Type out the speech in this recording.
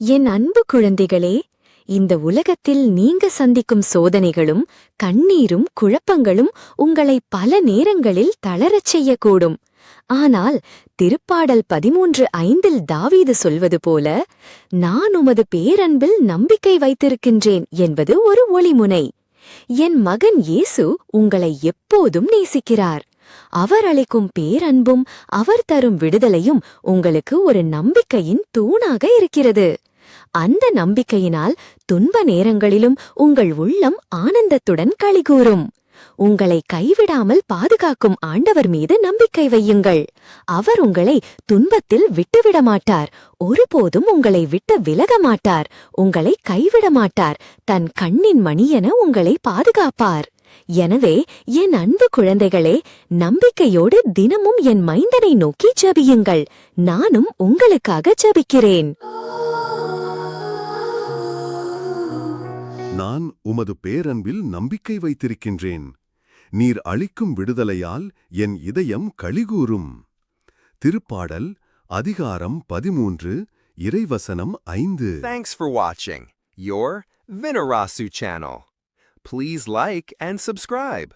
என் அன்பு குழந்தைகளே இந்த உலகத்தில் நீங்க சந்திக்கும் சோதனைகளும் கண்ணீரும் குழப்பங்களும் உங்களை பல நேரங்களில் தளரச் செய்யக்கூடும். ஆனால் திருப்பாடல் பதிமூன்று ஐந்தில் தாவீது சொல்வது போல நான் உமது பேரன்பில் நம்பிக்கை வைத்திருக்கின்றேன் என்பது ஒரு ஒளிமுனை. என் மகன் இயேசு உங்களை எப்போதும் நேசிக்கிறார். அவர் அளிக்கும் பேரன்பும் அவர் தரும் விடுதலையும் உங்களுக்கு ஒரு நம்பிக்கையின் தூணாக இருக்கிறது. அந்த நம்பிக்கையினால் துன்ப நேரங்களிலும் உங்கள் உள்ளம் ஆனந்தத்துடன் களிகூறும் உங்களை கைவிடாமல் பாதுகாக்கும் ஆண்டவர் மீது நம்பிக்கை வையுங்கள். அவர் உங்களை துன்பத்தில் விட்டுவிட மாட்டார் ஒருபோதும் உங்களை விட்டு விலக மாட்டார் உங்களை கைவிட மாட்டார் தன் கண்ணின் மணியென உங்களை பாதுகாப்பார். எனவே என் அன்பு குழந்தைகளே நம்பிக்கையோடு தினமும் என் மைந்தனை நோக்கி ஜபியுங்கள். நானும் உங்களுக்காக ஜபிக்கிறேன். நான் உமது பேரன்பில் நம்பிக்கை வைத்திருக்கின்றேன். நீர் அளிக்கும் விடுதலையால் என் இதயம் கழிகூறும் திருப்பாடல் அதிகாரம் பதிமூன்று இறைவசனம் ஐந்து. தேங்க்ஸ் ஃபார் வாட்சிங் your Vinarasu channel please like and subscribe